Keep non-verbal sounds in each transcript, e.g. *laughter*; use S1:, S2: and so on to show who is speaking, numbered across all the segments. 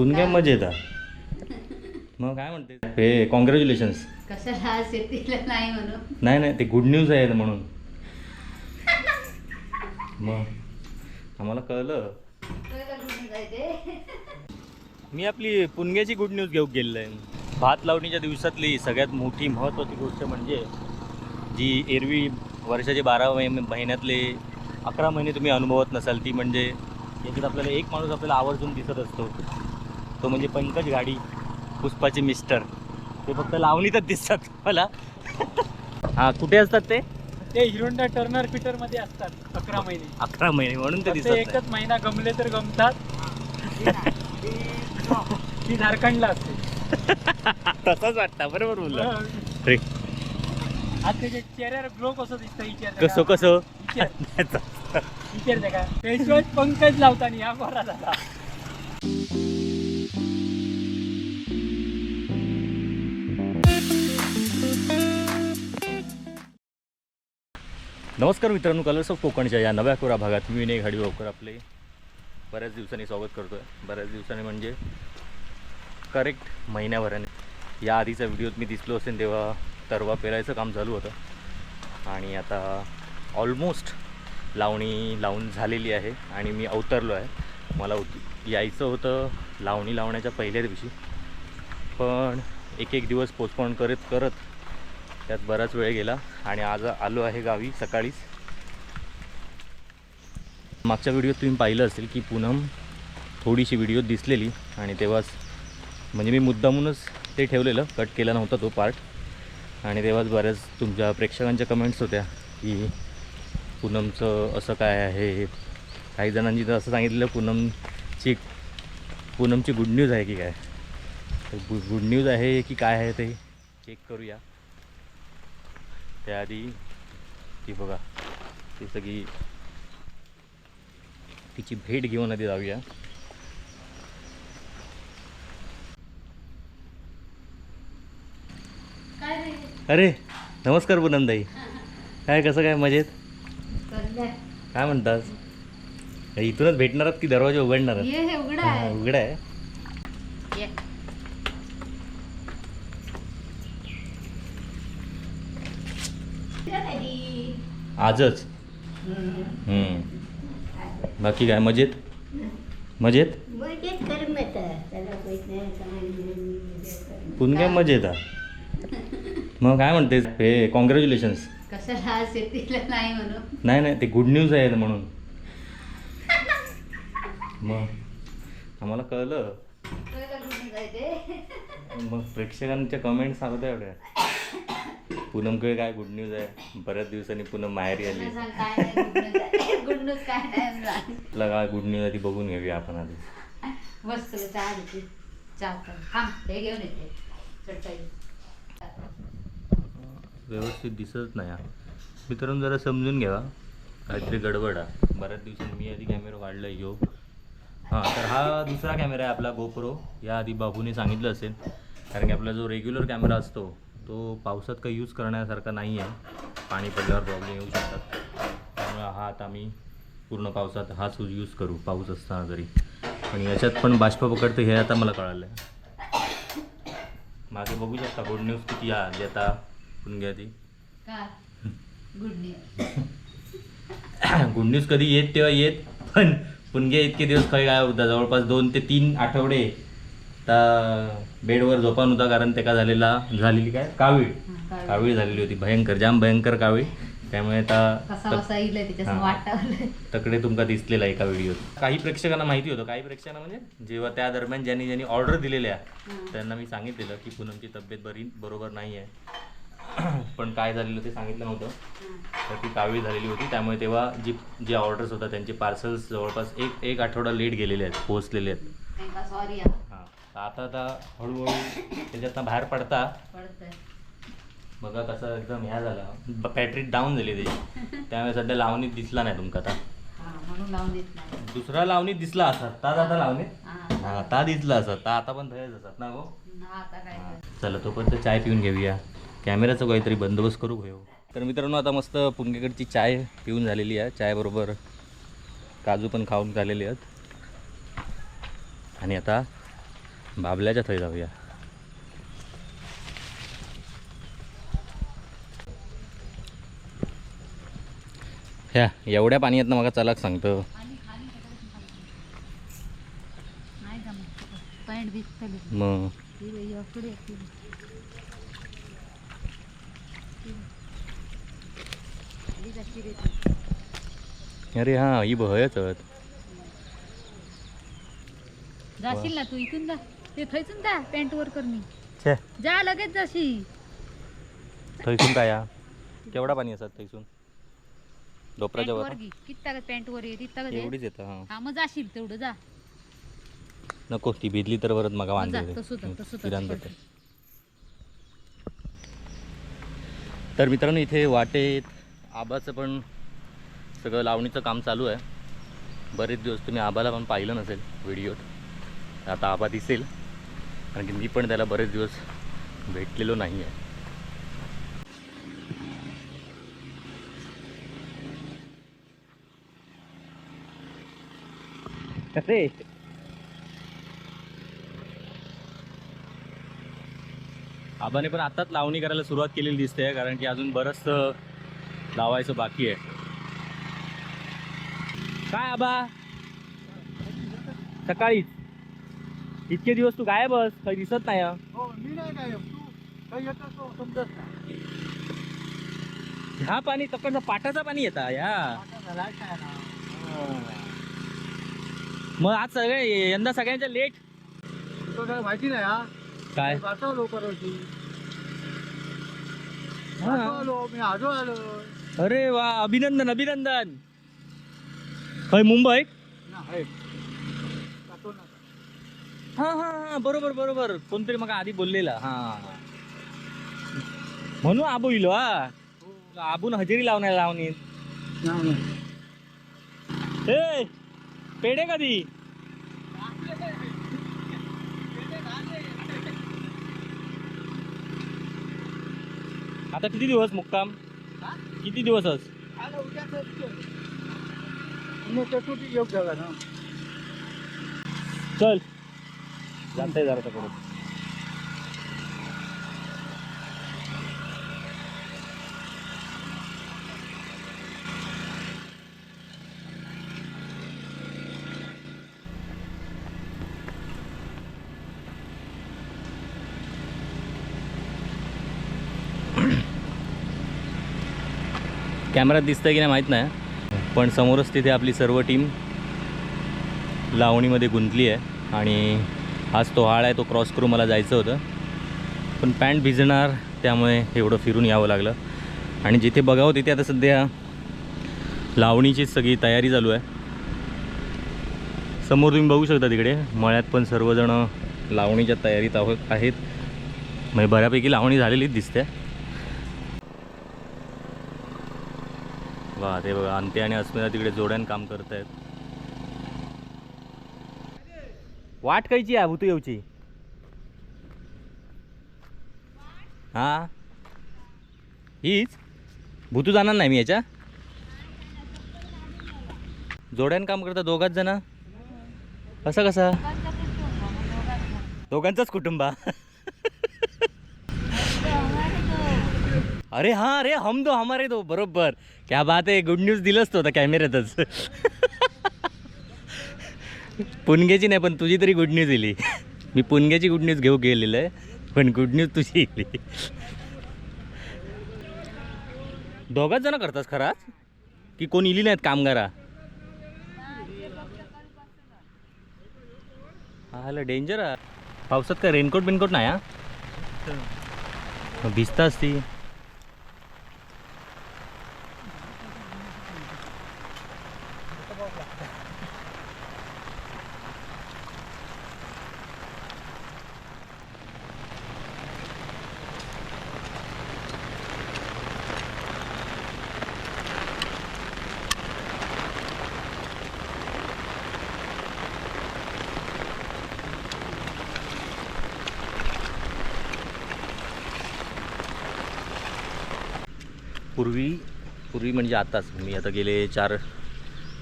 S1: पुणग्या मजेत आहे मग काय म्हणते? हे कॉंग्रॅच्युलेशन्स
S2: कशाला आज शेतीला नाही म्हणून
S1: नाही नाही ते गुड न्यूज आहे म्हणून. *laughs* मग आम्हाला कळलं? मी आपली पुणग्याची गुड न्यूज घेऊ गेलेलं आहे. भात लावणीच्या दिवसातली सगळ्यात मोठी महत्त्वाची गोष्ट म्हणजे जी एरवी वर्षाचे बारा महि- महिन्यातले अकरा महिने तुम्ही अनुभवत नसाल ती म्हणजे याच्यात आपल्याला एक माणूस आपल्याला आवर्जून दिसत असतो. तो म्हणजे पंकज गाडी पुष्पाचे मिस्टर. ते फक्त लावणीतच दिसतात मला. हां कुठे असतात ते?
S3: ते हिरोंडा टर्नर पीटरमध्ये असतात अकरा महिने.
S1: अकरा महिने म्हणून ते
S3: फक्त
S1: दिसत नाही.
S3: एकच महिना गमले तर गमतात. ती झारखंडला असते.
S1: तसंच वाटतं बरोबर बोलला.
S3: त्याच्या चेहऱ्यावर ग्लो कसं दिसतं विचार
S1: कसं कसं?
S3: विचार. *laughs* का पंकज लावताना या बरा झाला
S1: नमस्कार मित्रांनो कलर्स ऑफ कोकणच्या या नव्या कोरा भागात मी विनय घाडीवावकर आपले बऱ्याच दिवसांनी स्वागत करतो आहे बऱ्याच दिवसांनी म्हणजे करेक्ट महिन्याभराने. या आधीचा व्हिडिओत मी दिसलो असेल तेव्हा तरवा पेरायचं काम चालू होतं. आणि आता ऑलमोस्ट लावणी लावून झालेली आहे आणि मी अवतरलो आहे. मला उत- यायचं होतं लावणी लावण्याच्या पहिल्या दिवशी. पण एक एक दिवस पोस्टपोन करत करत त्यात बराच वेळ गेला आणि आज आलो आहे गावी सकाळीच. मागच्या व्हिडिओत तुम्ही पाहिलं असेल की पूनम थोडीशी व्हिडिओ दिसलेली आणि तेव्हाच म्हणजे मी मुद्दामूनच ते ठेवलेलं कट केला नव्हता तो पार्ट आणि तेव्हाच बऱ्याच तुमच्या प्रेक्षकांच्या कमेंट्स होत्या की पूनमचं असं काय आहे? काही जणांनी तर असं सांगितलेलं पूनमची पूनमची गुड न्यूज आहे की काय? गुड न्यूज आहे की काय आहे ते चेक करूया. त्याआधी ती बघा ती सगळी तिची भेट घेऊन आधी जाऊया? अरे नमस्कार पूनमताई काय कसं काय मजेत. काय म्हणतास काय इथूनच भेटणार की दरवाजा उघडणार
S2: उघडा आहे ये.
S1: आजच. बाकी काय मजेत? मजेत?
S2: नाही, काय?
S1: मजेत? मग काय म्हणतेस? हे कॉंग्रॅच्युलेशन्स
S2: नाही म्हणून?
S1: नाही नाही ते गुड न्यूज आहे म्हणून. *laughs* मग? आम्हाला कळलं? मग प्रेक्षकांच्या कमेंट सांगत एवढ्या पूनमकडे काय गुड न्यूज आहे? बऱ्याच दिवसांनी पूनम माहेरी आली
S2: मला सांग काय नाही. *laughs*
S1: तुला काय गुड न्यूज आहे ती बघून घेऊया आपण आधी.
S2: मस्त तुला चहा देते. चहा कर. थांब हे घेऊन येते. चटई
S1: व्यवस्थित दिसत नाही हा. मित्रांनो जरा समजून घ्यावा काहीतरी गडबड आहे. बऱ्याच दिवसांनी मी आधी कॅमेरा काढला यो. हां तर हा दुसरा कॅमेरा आहे आपला गोप्रो या आधी बाबूने सांगितलं असेल. कारण की आपला जो रेग्युलर कॅमेरा असतो तो पावसात काही यूज करण्यासारखा नाही आहे पाणी पडल्यावर प्रॉब्लेम येऊ शकतात. त्यामुळे हा आता आम्ही पूर्ण पावसात हाच यूज करू पाऊस असताना तरी पण याच्यात पण बाष्प पकडतं हे आता मला कळालं आहे मागे बघू शकता गुड न्यूज किती आली आता. पुणग्या ती?
S2: गुड न्यूज
S1: गुड न्यूज कधी येत तेव्हा येत पण पुणगे इतके दिवस काही काय होता जवळपास दोन ते तीन आठवडे. आता बेडवर झोपा नव्हता कारण त्याका झालेला झालेली काय? कावीळ. कावीळ. झालेली होती भयंकर जाम भयंकर कावीळ. त्यामुळे आता तकडे तुमका दिसलेला एका व्हिडिओत. काही प्रेक्षकांना माहिती होतं काही प्रेक्षकांना म्हणजे जेव्हा त्या दरम्यान ज्यांनी ज्यांनी ऑर्डर दिलेल्या त्यांना मी सांगितलेलं की पूनमची तब्येत बरी बरोबर नाही आहे. *clears throat* पण काय झालेलं ते सांगितलं नव्हतं. तर ती कावीळ झालेली होती. त्यामुळे तेव्हा जी जे ऑर्डर्स होतात त्यांचे पार्सल्स जवळपास एक एक आठवडा लेट गेलेले आहेत पोहोचलेले आहेत.
S2: सॉरी
S1: आता आता हळूहळू त्याच्यातनं बाहेर पडता.
S2: पडतंय.
S1: बघा कसं एकदम ह्या झाला. बॅटरी डाऊन झाली त्याची. त्यामुळे सध्या लावणीत दिसला नाही तुमका आता.
S2: हा म्हणून लावून देत नाही.
S1: दुसरा लावणीत दिसला असत. ता आता लावणीत
S2: हा.
S1: हा ता दिसला असत. ता आता पण तयार असतात ना हो
S2: ना आता काय कर.
S1: चला तोपर्यंत चाय पिऊन घेऊया. कॅमेऱ्याचा काहीतरी बंदोबस्त करू घेऊ. तर मित्रांनो आता मस्त पुणगेकडची चाय पिऊन झालेली आहे. चायबरोबर काजू पण खाऊन झालेले आहेत. आणि आता बाबल्याच्या थंय जाऊया. ह्या एवढ्या पाणी येत ना मला चलाक सांगतो. मग. अरे हा ही भयच
S2: जाशील ना तू इथून जा. ते थैसून जा पॅन्ट वर कर मी.
S1: छे.
S2: जा लगेच जाशी.
S1: थैसून काय केवढा पाणी असत थैसून
S2: पॅन्ट
S1: डोपराच्या वर
S2: वर घे. किती पॅन्ट वर ये तिथं तागत ये.
S1: एवढीच येतं हा.
S2: हा मग जाशील तेवढं जा.
S1: नको ती भिजली तर परत मग
S2: जा,
S1: वांदे
S2: तसं जा, तसं जा,
S1: किराण
S2: तसं
S1: जाते तर मित्रांनो इथे वाटेत आबाचं पण सगळं लावणीचं काम चालू आहे. बरेच दिवस तुम्ही आबाला पण पाहिलं नसेल व्हिडिओत. आता आबा दिसेल. कारण की मी पण त्याला बरेच दिवस भेटलेलो नाही आहे अरे आबाने पण आताच लावणी करायला सुरुवात केलेली दिसते कारण की अजून बरंच लावायचं बाकी आहे. काय आबा? सकाळीच. इतके दिवस तू गायब बस काही दिसत नाही हा.
S3: हो मी नाही काय तू काही येतच तो समजत नाही.
S1: ह्या पाणी तकडचं पाटाचं पाणी येतं या.
S3: आता झालाय काय ना.
S1: मग आज सगळे यंदा सगळ्यांच्या लेट.
S3: तो काय माहिती नाही हा?
S1: काय?
S3: वाचवलो परवशी.
S1: हा.
S3: आलो मी आजो आलो.
S1: अरे वा अभिनंदन अभिनंदन. होय मुंबई? हा हा हा बरोबर बरोबर. कोणतरी मग आधी बोललेला. हा. म्हणून आबू इलो हा. आबून हजेरी लावणार लावणी.
S3: ए
S1: हे पेढे कधी? आता किती दिवस मुक्काम? किती दिवसच?
S3: चल. उद्याच मग
S1: जरा तिकडे कॅमेरात दिसतं की नाही माहीत नाही पण समोरच तिथे आपली सर्व टीम लावणीमध्ये गुंतली आहे आणि आज तो हाळ आहे तो क्रॉस करून मला जायचं होतं. पण पॅन्ट भिजणार त्यामुळे एवढं फिरून यावं लागलं. आणि जिथे बघावं तिथे आता सध्या लावणीचीच सगळी तयारी चालू आहे. समोर तुम्ही बघू शकता तिकडे मळ्यात पण सर्वजण लावणीच्या तयारीत आहोत आहेत. म्हणजे बऱ्यापैकी लावणी झालेलीच दिसते. वा ते बघा अंते आणि अस्मिता तिकडे जोड्यान काम करत आहेत वाट कायची आहे भूतू येऊची हा? हीच? भूतू जाणार नाही मी याच्या? जोड्यान काम करता दोघाच जण? असं कसं? दोघांचंच कुटुंब. *laughs* अरे हा अरे हम दो हमारे दो बरोबर. क्या बात आहे गुड न्यूज दिलंच तो आता कॅमेऱ्यातच *laughs* पुणगेची नाही पण तुझी तरी गुड न्यूज दिली मी पुणगेची गुड न्यूज घेऊ गेलेलं आहे पण गुड न्यूज तुझी दिली दोघाच जण करतास खराच? की कोण इली नाहीत कामगारा? हा डेंजर पावसात काय रेनकोट बिनकोट नाही हा? मग भिजताच ती. पूर्वी पूर्वी म्हणजे आताच मी आता गेले चार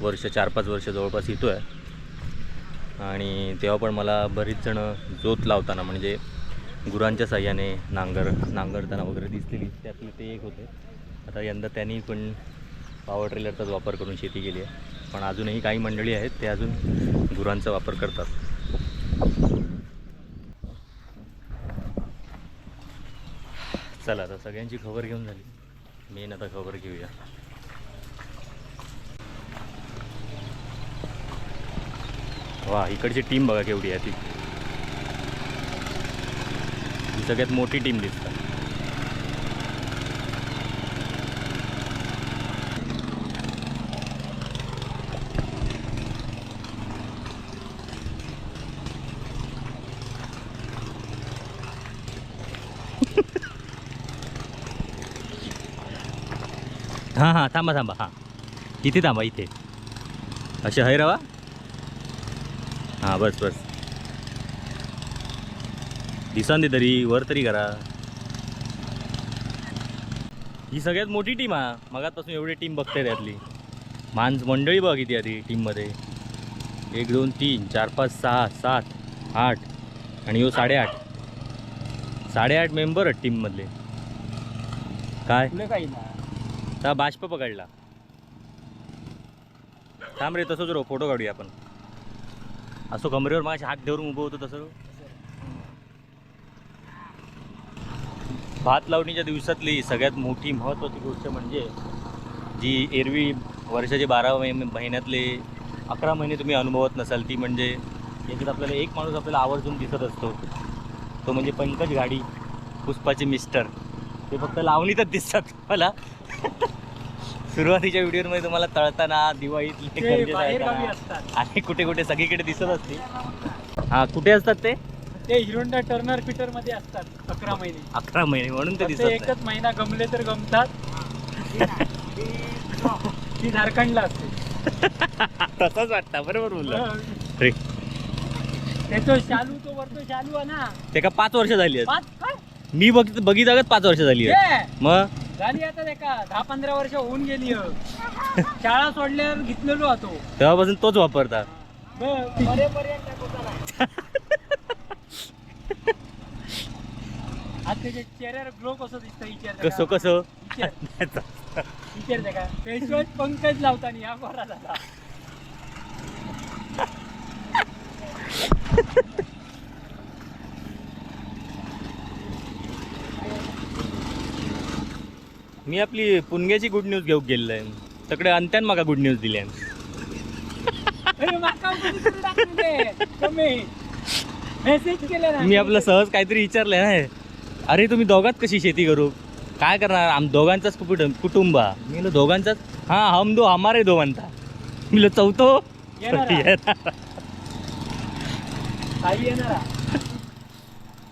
S1: वर्ष चार पाच वर्ष जवळपास येतो आहे आणि तेव्हा पण मला बरीच जणं जोत लावताना म्हणजे गुरांच्या साह्याने नांगर नांगरताना वगैरे दिसलेली त्यातले ते एक होते. आता यंदा त्यांनी पण पॉवर ट्रेलरचाच वापर करून शेती केली आहे. पण अजूनही काही मंडळी आहेत ते अजून गुरांचा वापर करतात. चला आता सगळ्यांची खबर घेऊन झाली. मेन आता खबर घेऊया. वा इकडची टीम बघा केवढी आहे ती. सगळ्यात मोठी टीम दिसतात. हां हां थांबा थांबा हां. इथे थांबा इथे. असे आहे रवा? हां बस बस. दिसान दे तरी वर तरी करा. ही सगळ्यात मोठी टीम हा मगातपासून एवढी टीम बघते त्यातली माणस मंडळी बघ किती आधी टीममध्ये एक दोन तीन चार पाच सहा सात आठ आणि यो साडेआठ. साडेआठ मेंबर आहेत टीममधले काय?
S3: तुला
S1: हा बाष्प पकडला. थांब रे तसंच रो फोटो काढूया आपण. असो कमरेवर माझ्या हात धरून उभं होतं तसं? भात लावणीच्या दिवसातली सगळ्यात मोठी महत्त्वाची गोष्ट म्हणजे जी एरवी वर्षाचे बारा महिन्यातले अकरा महिने तुम्ही अनुभवत नसाल ती म्हणजे एकदा आपल्याला एक माणूस आपल्याला आवर्जून दिसत असतो. तो म्हणजे पंकज गाडी पुष्पाचे मिस्टर. ते फक्त लावणीतच दिसतात मला सुरुवातीच्या व्हिडिओमध्ये तुम्हाला तळताना दिवाळीतले
S3: ते
S1: गंजे
S3: बाहेर गावी
S1: जाळताना
S3: असतात.
S1: आणि कुठे कुठे सगळीकडे दिसत असते. हा कुठे असतात ते?
S3: ते हिरोंडा टर्नर पीटरमध्ये असतात अकरा महिने.
S1: अकरा महिने म्हणून ते दिसत.
S3: एकच महिना गमले तर गमतात. ती झारखंडला असते. *laughs*
S1: तसंच वाटतं बरोबर बोलला. रे.
S3: त्याचं शालू तो वरतो शालू आहे ना.
S1: ते का पाच वर्ष झाली आहेत? मी बघ बघितलं पाच वर्ष झाली आहेत? मग?
S3: झाली आता ते का? दहा पंधरा वर्ष होऊन गेली हं. शाळा सोडल्यावर घेतलेलो होतो
S1: तेव्हापासून तोच वापरता
S3: आज त्याच्या चेहऱ्यावर ग्लो कसं दिसतं विचार.
S1: कसं
S3: का? पंकज लावताना या बरा झाला
S1: मी आपली पुणग्याची गुड न्यूज घेऊ गेलेलो आहे. तकडे अंत्यान म्हाका गुड न्यूज दिली
S3: अरे माका कोणी तरी टाकलेले. तुम्ही मेसेज केले ना.
S1: मी आपलं सहज काहीतरी विचारलंय ना अरे तुम्ही दोघात कशी शेती करू? काय करणार? आम दोघांचाच कुटुंब कुटुंब. हा. मी दोघांचाच? हा हम दो हमारे दो म्हणता मी चौथो. *laughs*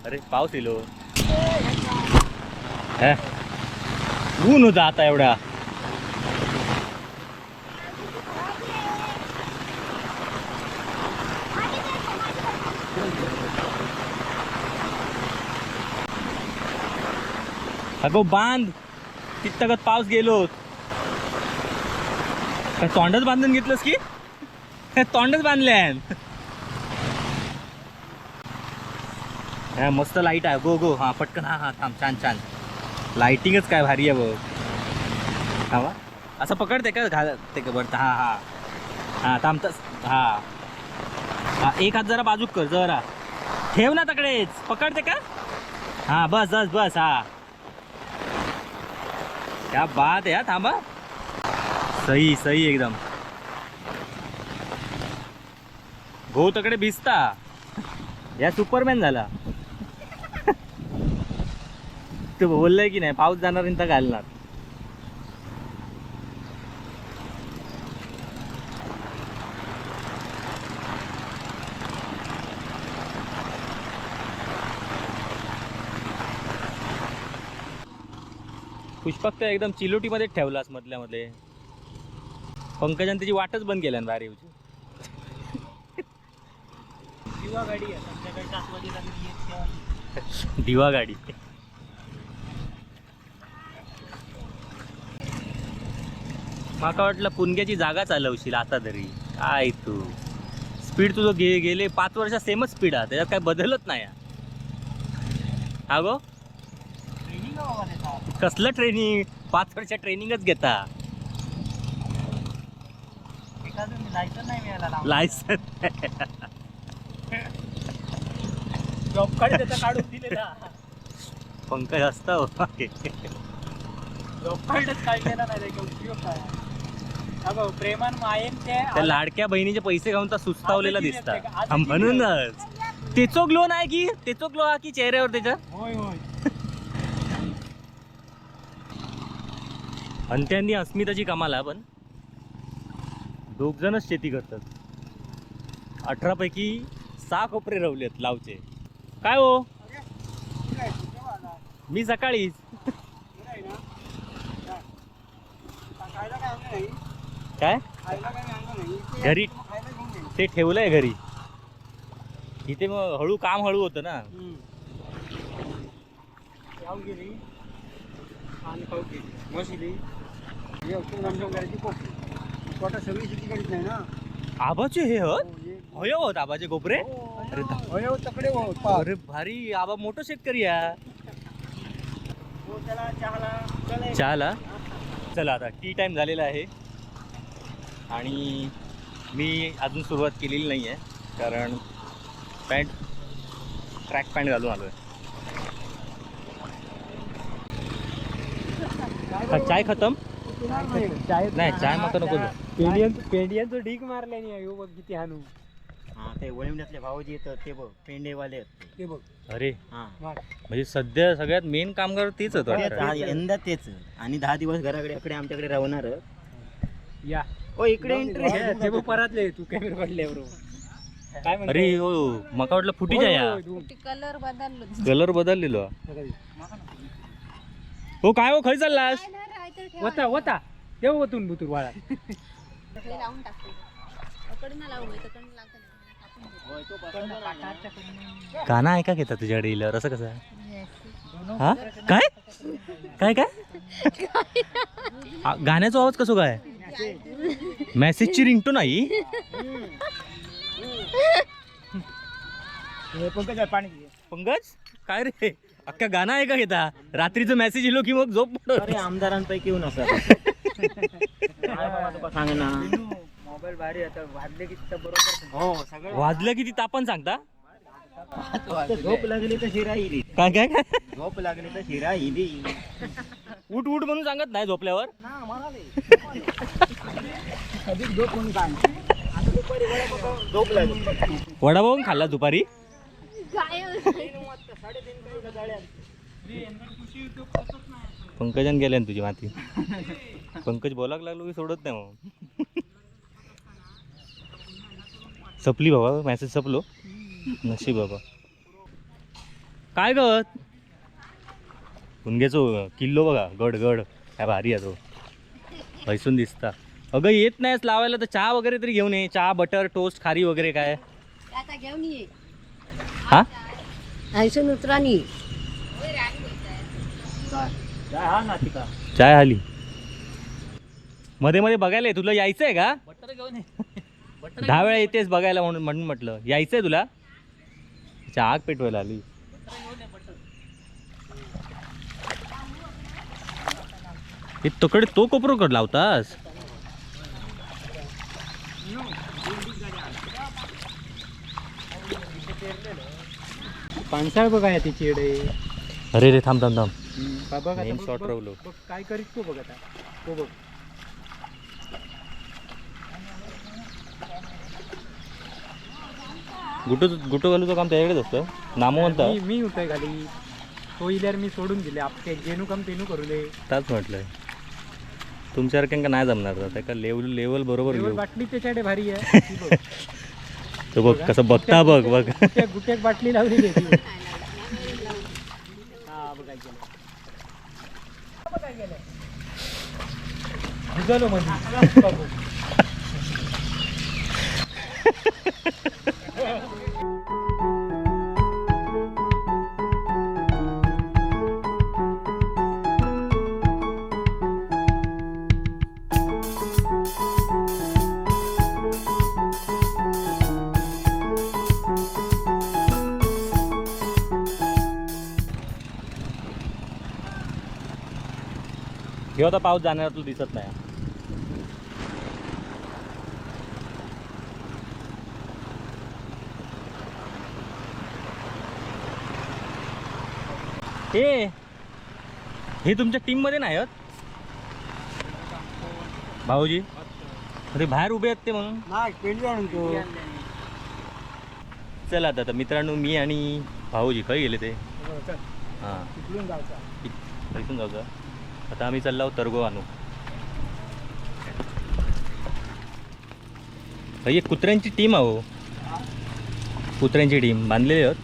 S1: अरे पाऊस येलो. हे? ऊन होता आता एवढा अगो बांध. तितकत पाऊस गेलो. काय तोंडच बांधून घेतलंस की? काय तोंडच बांधल्यान? हा मस्त लाइट आहे. गो गो. हा पटकन. हा हा थांब. छान छान. लाइटिंगच काय भारी आहे बघ. थांबा असं पकडते का? घाल ते का बरं? हा हा. हा थांबतस हा. हा एक हात जरा बाजूक कर जरा. ठेव ना तकडेच. पकडते का? हा बस बस बस हा. क्या बात आहे थांबा. सही सही एकदम. भाऊ तकडे भिजता. या सुपरमॅन झाला. तो बोललाय की नाही पाऊस जाणार तर घालणार. पुष्पक तर एकदम चिलोटीमध्येच ठेवलास मधल्या मध्ये पंकजाने त्याची वाटच बंद केल्या ना बारीवची.
S3: दिवा गाडी.
S1: दिवा गाडी. माका वाटलं पुणग्याची जागा चालवशील आता तरी. काय तू? स्पीड तुझं गे गेले पाच वर्ष सेमच स्पीड आहे. त्याच्यात काय बदलत नाही हा गो. कसलं ट्रेनिंग पाच वर्ष ट्रेनिंगच घेता.
S3: लायसन
S1: पंकज असता.
S3: उपयोग काय अगं प्रेमान मायेन ते
S1: त्या लाडक्या बहिणीचे पैसे खाऊन तर सुस्तावलेला
S3: आता
S1: दिसता.
S3: किती आता
S1: हा,
S3: किती
S1: म्हणूनच. तेचो ग्लो नाही की? तेचो ग्लो हा की चेहऱ्यावर त्याच्या?
S3: होय होय. *laughs*
S1: आणि त्यांनी अस्मिताची कमाल पण दोघ जणच शेती करतात. अठरा पैकी सहा कोपरे रवलेत लावचे. काय हो? मी सकाळीच. *laughs* काय? घरी? ते ठेवलंय घरी. इथे मग हळू काम हळू होतं ना.
S3: आणि खाऊ करायची सगळी शेती ना
S1: आबाचे हे हत होय होत आबाचे कोपरे? अरे
S3: तकडे हो
S1: अरे भारी आबा मोठं शेतकरी
S3: या चहाला चला
S1: चला आता टी टाईम झालेला आहे. आणि मी अजून सुरुवात केलेली नाही आहे कारण पॅन्ट ट्रॅक पॅन्ट घालून आलो आहे चाय खतम?
S3: चाय
S1: नाही चाय माका नको
S3: पेंडियन पेंडियनचं ढीक मारल्या नाही हो बघ किती हानू
S4: हा ते वळिमण्यातले भाऊजी येतात ते बघ पेंडेवाले आहेत ते.
S3: ते बघ.
S1: अरे
S4: हा.
S1: म्हणजे सध्या सगळ्यात मेन कामगार तीच होतं
S4: हा. यंदा तेच. आणि दहा दिवस घराकडे आमच्याकडे राहणार.
S3: या.
S4: ओ इकडे एंट्री
S3: हे, ते परातले तू कॅमेरा काय म्हणतो?
S1: अरे हो मका वाटलं फुटीच्या
S3: होय,
S1: या.
S3: होय,
S2: कलर बदललो. *laughs*
S1: कलर बदललेलो.
S3: हे.
S1: हो काय हो खय चाललास
S3: होता होता. तेव्हा ओतून बुतूर वाळा
S2: लावून टाकतो पकडून लावू
S1: गाणं ऐका घेता तुझ्याकडे इल्यावर असं कसं? आहे? हा? काय? काय काय? *laughs* आ, गाण्याचा आवाज कसो काय? मेसेजची रिंगटो नाही
S3: पंकज पाणी.
S1: पंकज काय रे? अख्खा गाणं ऐका घेता रात्रीचं मेसेज इलो की मग झोप पडत
S4: अरे आमदारांपैकी येऊन असं. सांग ना.
S3: मोबाईल भारी आता वाजले की बरोबर
S4: हो सगळं.
S1: वाजलं किती तापण सांगता?
S4: झोप लागली तर शिरा इली
S1: काय काय काय?
S4: झोप लागली तर शिरा इली
S1: उठ उठ म्हणून सांगत नाही झोपल्यावर. वडापाव पण खाल्ला दुपारी? पंकजन गेले तुझी माती. पंकज बोलाक लागलो की सोडत नाही मग सपली बाबा मॅसेज सपलो. नशीब बाबा. काय गत गुंग्याचो किल्लो बघा गड गड काय भारी आहे तो. हैसून दिसता. अगं येत नाहीस लावायला तर चहा वगैरे तरी घेऊन ये. चहा बटर टोस्ट खारी वगैरे काय?
S2: आता घेऊन ये.
S1: हा?
S2: ऐसून उतरानी
S1: चाय आली. मध्ये मध्ये बघायला. तुला यायचं आहे का?
S3: बटर घेऊन ये.
S1: दहा वेळा येतेस बघायला म्हणून म्हणून म्हटलं. यायचंय तुला? अच्छा, आग पेटवायला आली. हे तकडे तो कोपरो कड लावतास?
S3: पानसाळ बघा या तिची
S1: अरे रे थांब थांब थांब.
S3: बघ आता,
S1: Main shot रवलो.
S3: काय करीत तो बघ आता. तो बघ.
S1: गुटो गुटो घालूचं काम त्याच्याकडेच असतं? नामवंत
S3: मी मी होतोय खाली. तो इल्यार मी सोडून दिले. आपटे जेनू काम तेनू करू दे
S1: ताच म्हटलंय. तुमच्यासारख्यांका नाही जमणार तर का लेवल लेवल बरोबर घेऊ?
S3: बाटली त्याच्याकडे भारी आहे. ती *laughs* बघ.
S1: तो बघ. कसं बघता बघ बघ.
S3: गुट्याक गुट्याक बाटली लावलेली आहे ती. *laughs* हा
S1: हे आता पाऊस जाणार तुला दिसत नाही. हे हे तुमच्या टीममध्ये नाही आहेत भाऊजी अरे बाहेर उभे आहेत ते म्हणून. चला आता मित्रांनो मी आणि भाऊजी खय गेले ते. हां. इथून जाऊ का? आता आम्ही चाललो तरगो आणू भाई एक कुत्र्यांची टीम आहो हो. कुत्र्यांची टीम बांधलेली आहेत.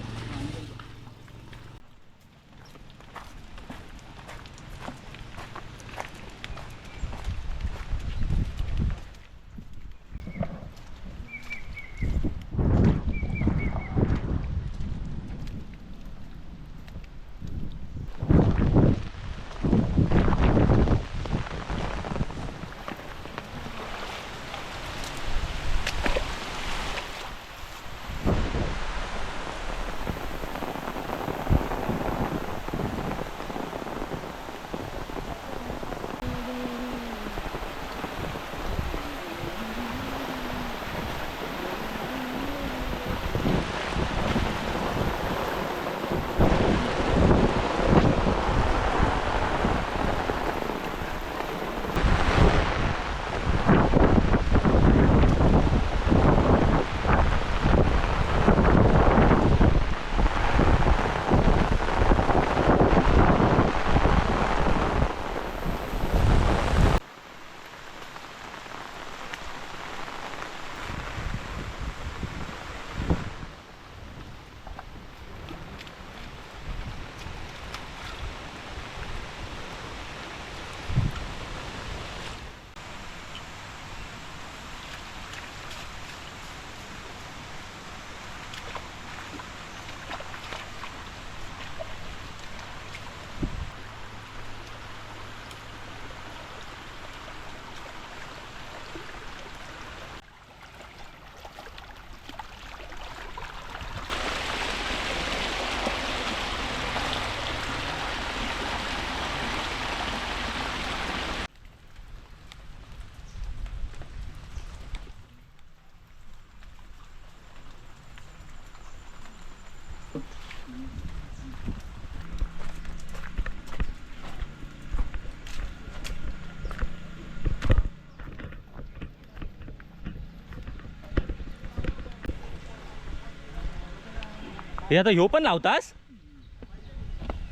S1: हे आता ह्यो पण लावतास?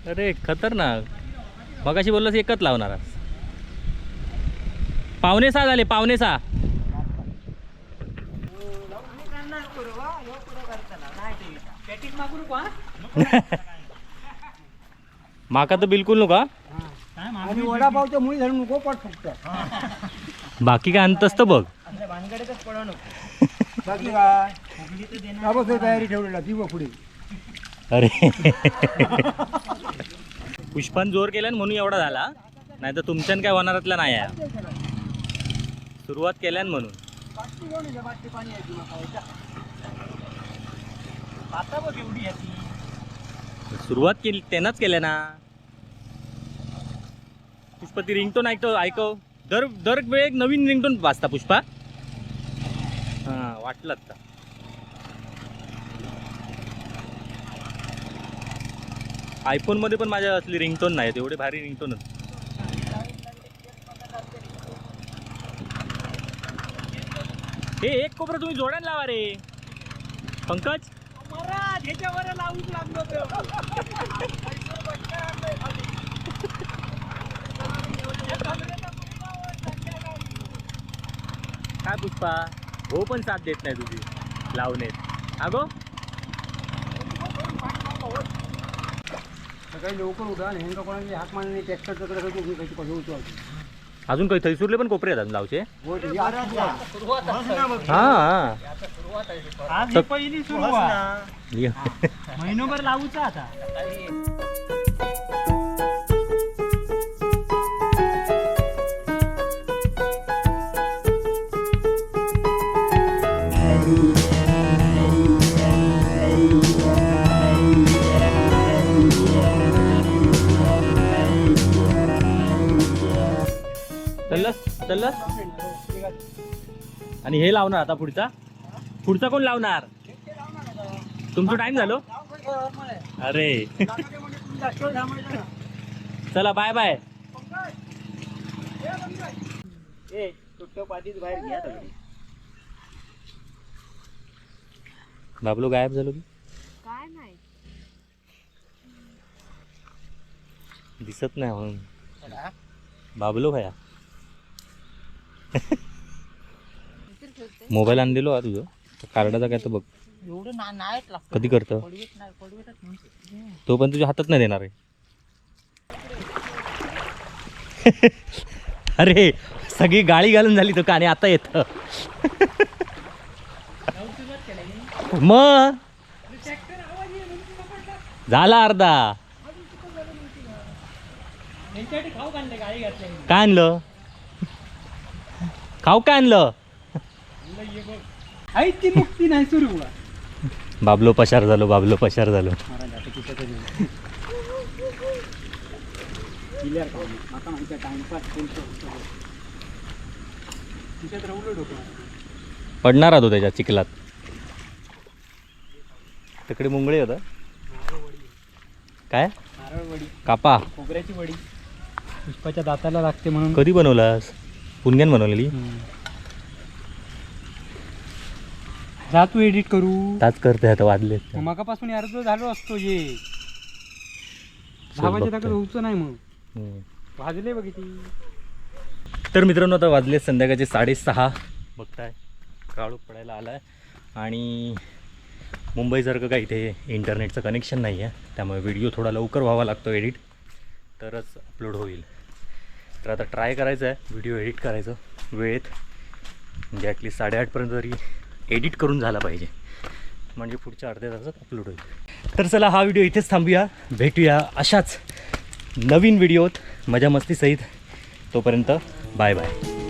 S1: अरे खतरनाक. मगाशी बोललास एकच लावणार पावणे सहा झाले पावणे सहा. *laughs* माका तर बिलकुल नका
S3: वडापावच्या मुळी नको पट फुकत.
S1: बाकी काय आणतस तर बघ.
S3: बाकी काय? बाबा तयारी ठेवलेला ती बघ पुढे.
S1: अरे. पुष्पान जोर केल्यान म्हणून एवढा झाला. नाही तर तुमच्यान काय होणारातला नाही आहे. सुरुवात केल्यान म्हणून. सुरुवात केली त्यानंच केल्या ना. पुष्पा ती रिंगटोन ऐकतो ऐकव. दर दर वेळ एक नवीन रिंगटोन वाचता पुष्पा. हां वाटलं आता आयफोनमध्ये पण माझ्या असली रिंगटोन नाही एवढे भारी रिंगटोनच. हे एक कोपरा तुम्ही जोडायला लावा रे. पंकज?
S3: ह्याच्यावर लावून लागलो
S1: काय पुष्पा? हो पण साथ देत नाही तुझी. लावणेत अगो?
S3: सकाळी लवकर उठा आणि ह्यांका कोणाची हाक मारणे ट्रॅक्टरचं कडे काही तुम्ही काही कसं होतो
S1: अजून काही थैसूरले पण कोपरे आहेत अजून लावचे
S3: हो, हे.
S1: हा
S3: पहिली सुरुवात. *laughs* महिनोभर लावूचा आता.
S4: बोललास आणि हे लावणार आता पुढचा? पुढचा कोण लावणार? तुमचं टाइम झालो? अरे. चला बाय बाय बाबलो गायब झालो की?
S2: काय नाही.
S1: दिसत नाही म्हणून. बाबलो भया. मोबाईल आणलेलो हा तुझं. कार्डाचा काय तर बघ.
S3: एवढं ना नाहीच लागतं.
S1: कधी करतं?
S3: पडवीत नाही पडवीतच म्हणते
S1: तो पण तुझ्या हातात नाही देणार आहे. *laughs* अरे सगळी गाळी घालून झाली तो काने आता येत. *laughs* मग झाला अर्धा. काय आणलं? खाऊ काय आणलं?
S3: आई ती मुक्ती नाही सुरू. बघा
S1: बाबलो पशार झालो बाबलो पशार झालो.
S3: क्लिअर काम आता माहिती टाइमपास तिच्यात रवलं डोकं.
S1: पडणार तो त्याच्या चिखलात. तिकडे मुंगळे होता काय?
S3: नारळ वडी.
S1: कापा.
S3: खोबऱ्याची वडी. पुष्पाच्या दाताला लागते म्हणून.
S1: कधी बनवलास? पुण्यान बनवलेली.
S3: जा तू एडिट करू.
S1: ताच करते आता वाजले
S3: मगापासून अर्ज झालो असतो ये.
S1: चल
S3: दहा वाजे
S1: बघतोय.
S3: तक होऊचं नाही मग. वाजले बघ किती.
S1: तर मित्रांनो आता वाजले संध्याकाळचे साडेसहा. बघताय. काळोख पडायला आला आहे आणि मुंबईसारखं काय इथे इंटरनेटचं कनेक्शन नाही आहे त्यामुळे व्हिडिओ थोडा लवकर व्हावा लागतो एडिट तरच अपलोड होईल. तर आता ट्राय करायचं आहे. व्हिडिओ एडिट करायचं. वेळेत. म्हणजे ॲटलीस्ट साडेआठपर्यंत तरी एडिट करून झाला पाहिजे. म्हणजे पुढच्या अर्ध्या तासात अपलोड होईल. तर चला हा व्हिडिओ इथेच थांबूया. भेटूया अशाच नवीन व्हिडिओत मजा मस्तीसहित तोपर्यंत बाय बाय